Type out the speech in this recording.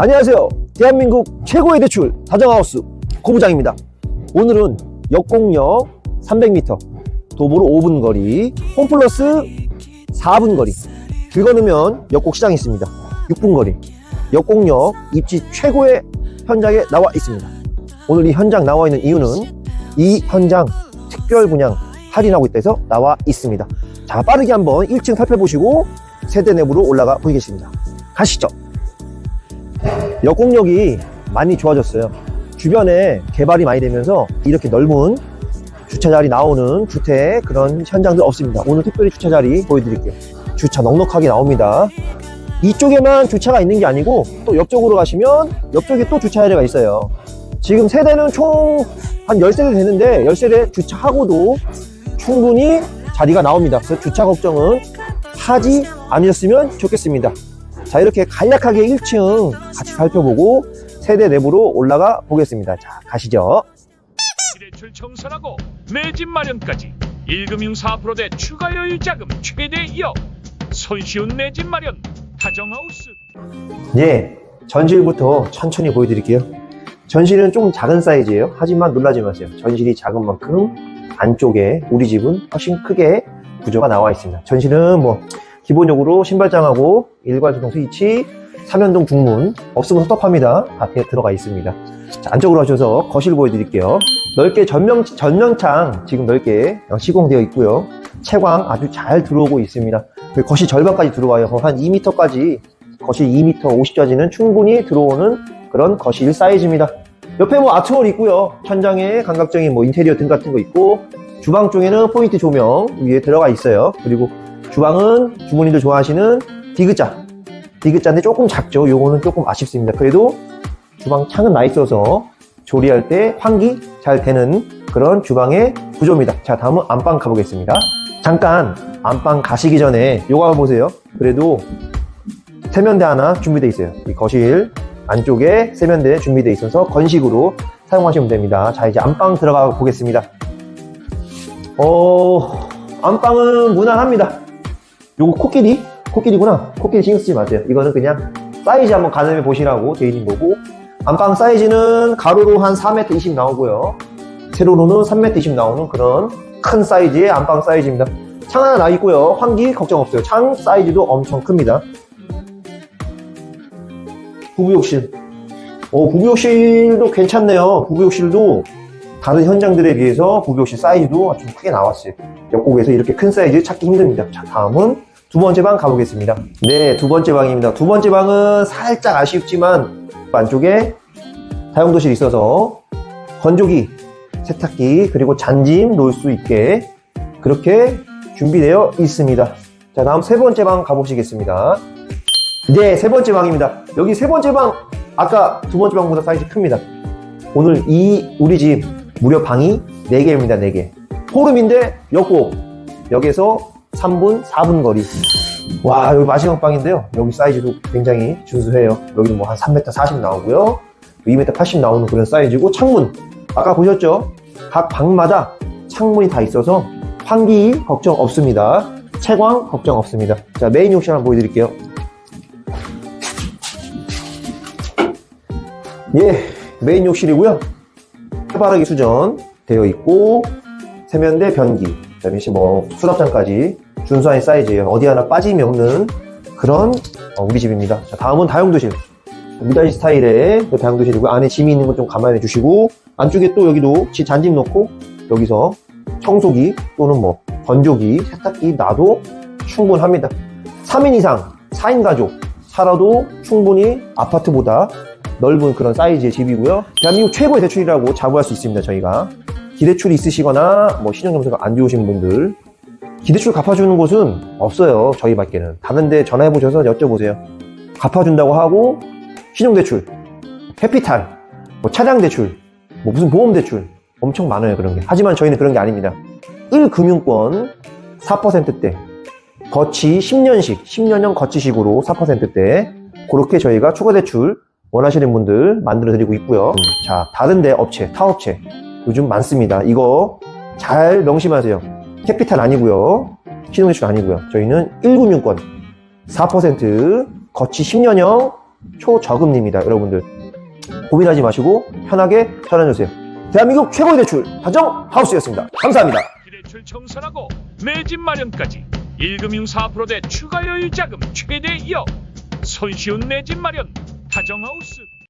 안녕하세요. 대한민국 최고의 대출 다정하우스 고부장입니다. 오늘은 역공역 300m, 도보로 5분 거리, 홈플러스 4분 거리, 긁어놓으면 역곡 시장이 있습니다. 6분 거리, 역공역 입지 최고의 현장에 나와 있습니다. 오늘 이 현장 나와 있는 이유는 이 현장 특별 분양 할인하고 있다 해서 나와 있습니다. 자, 빠르게 한번 1층 살펴보시고 세대 내부로 올라가 보이겠습니다. 가시죠. 역공역이 많이 좋아졌어요. 주변에 개발이 많이 되면서 이렇게 넓은 주차 자리 나오는 주택 그런 현장들 없습니다. 오늘 특별히 주차 자리 보여드릴게요. 주차 넉넉하게 나옵니다. 이쪽에만 주차가 있는 게 아니고 또 옆쪽으로 가시면 옆쪽에 또 주차 자리가 있어요. 지금 세대는 총 한 10세대 되는데 10세대 주차하고도 충분히 자리가 나옵니다. 그래서 주차 걱정은 하지 않으셨으면 좋겠습니다. 자, 이렇게 간략하게 1층 같이 살펴보고 세대 내부로 올라가 보겠습니다. 자, 가시죠. 대출 청산하고 내 집 마련까지 1금융 4%대 추가 여유 자금 최대 2억 손쉬운 내 집 마련 다정하우스 예, 전실부터 천천히 보여드릴게요. 전실은 좀 작은 사이즈예요. 하지만 놀라지 마세요. 전실이 작은 만큼 안쪽에 우리 집은 훨씬 크게 구조가 나와 있습니다. 전실은 뭐 기본적으로 신발장하고 일괄소동 스위치, 삼연동 중문 없으면 섭섭합니다. 다 들어가 있습니다. 자, 안쪽으로 하셔서 거실 보여드릴게요. 넓게 전면 전면창 지금 넓게 시공되어 있고요. 채광 아주 잘 들어오고 있습니다. 그 거실 절반까지 들어와요. 한 2m까지 거실 2m 50짜리는 충분히 들어오는 그런 거실 사이즈입니다. 옆에 뭐 아트월 있고요. 천장에 감각적인 뭐 인테리어 등 같은 거 있고 주방 쪽에는 포인트 조명 위에 들어가 있어요. 그리고 주방은 주부님들 좋아하시는 디귿자. 디귿자인데 조금 작죠. 요거는 조금 아쉽습니다. 그래도 주방 창은 나 있어서 조리할 때 환기 잘 되는 그런 주방의 구조입니다. 자, 다음은 안방 가보겠습니다. 잠깐 안방 가시기 전에 요거 한번 보세요. 그래도 세면대 하나 준비되어 있어요. 이 거실 안쪽에 세면대 준비되어 있어서 건식으로 사용하시면 됩니다. 자, 이제 안방 들어가 보겠습니다. 어, 안방은 무난합니다. 요거 코끼리? 코끼리구나. 코끼리 신경 쓰지 마세요. 이거는 그냥 사이즈 한번 가늠해 보시라고 되어 있는 거고, 안방 사이즈는 가로로 한 4m 20 나오고요. 세로로는 3m 20 나오는 그런 큰 사이즈의 안방 사이즈입니다. 창 하나 나 있고요. 환기 걱정 없어요. 창 사이즈도 엄청 큽니다. 부부욕실. 어, 부부욕실도 괜찮네요. 부부욕실도 다른 현장들에 비해서 부부욕실 사이즈도 좀 크게 나왔어요. 옆곡에서 이렇게 큰 사이즈 찾기 힘듭니다. 자, 다음은 두 번째 방 가보겠습니다. 네, 두 번째 방입니다. 두 번째 방은 살짝 아쉽지만 안쪽에 사용도실이 있어서 건조기, 세탁기, 그리고 잔짐 놓을 수 있게 그렇게 준비되어 있습니다. 자, 다음 세 번째 방 가보시겠습니다. 네, 세 번째 방입니다. 여기 세 번째 방, 아까 두 번째 방보다 사이즈 큽니다. 오늘 이 우리 집 무려 방이 4개입니다, 4개. 포름인데 역곡. 역에서 3분, 4분 거리. 와, 여기 마지막 방인데요. 여기 사이즈도 굉장히 준수해요. 여기는 뭐 한 3m 40 나오고요. 2m 80 나오는 그런 사이즈고, 창문. 아까 보셨죠? 각 방마다 창문이 다 있어서 환기 걱정 없습니다. 채광 걱정 없습니다. 자, 메인 욕실 한번 보여드릴게요. 예, 메인 욕실이고요. 해바라기 수전 되어 있고 세면대 변기, 그다음에 뭐 수납장까지 준수한 사이즈예요. 어디 하나 빠짐이 없는 그런 어, 우리 집입니다. 자, 다음은 다용도실. 미다시 스타일의 그 다용도실이고 안에 짐이 있는 건 좀 감안해 주시고 안쪽에 또 여기도 지- 잔짐 넣고 여기서 청소기 또는 뭐 건조기, 세탁기 놔도 충분합니다. 3인 이상, 4인 가족 살아도 충분히 아파트보다 넓은 그런 사이즈의 집이고요. 대한민국 최고의 대출이라고 자부할 수 있습니다, 저희가. 기대출이 있으시거나 뭐 신용 점수가 안 좋으신 분들 기대출 갚아주는 곳은 없어요, 저희 밖에는. 다른 데 전화해보셔서 여쭤보세요. 갚아준다고 하고 신용대출, 캐피탈, 뭐 차량대출, 뭐 무슨 보험대출 엄청 많아요, 그런 게. 하지만 저희는 그런 게 아닙니다. 1금융권 4%대 거치 10년식, 10년형 거치식으로 4%대 그렇게 저희가 추가대출 원하시는 분들 만들어 드리고 있고요. 자, 다른 데 업체, 타업체 요즘 많습니다. 이거 잘 명심하세요. 캐피탈 아니고요. 신용대출 아니고요. 저희는 1금융권 4% 거치 10년형 초저금리입니다. 여러분들 고민하지 마시고 편하게 전화주세요. 대한민국 최고의 대출 다정 하우스였습니다. 감사합니다. 기대출 청산하고 내집 마련까지 1금융 4%대 추가 여유 자금 최대 2억 손쉬운 내집 마련 다정 하우스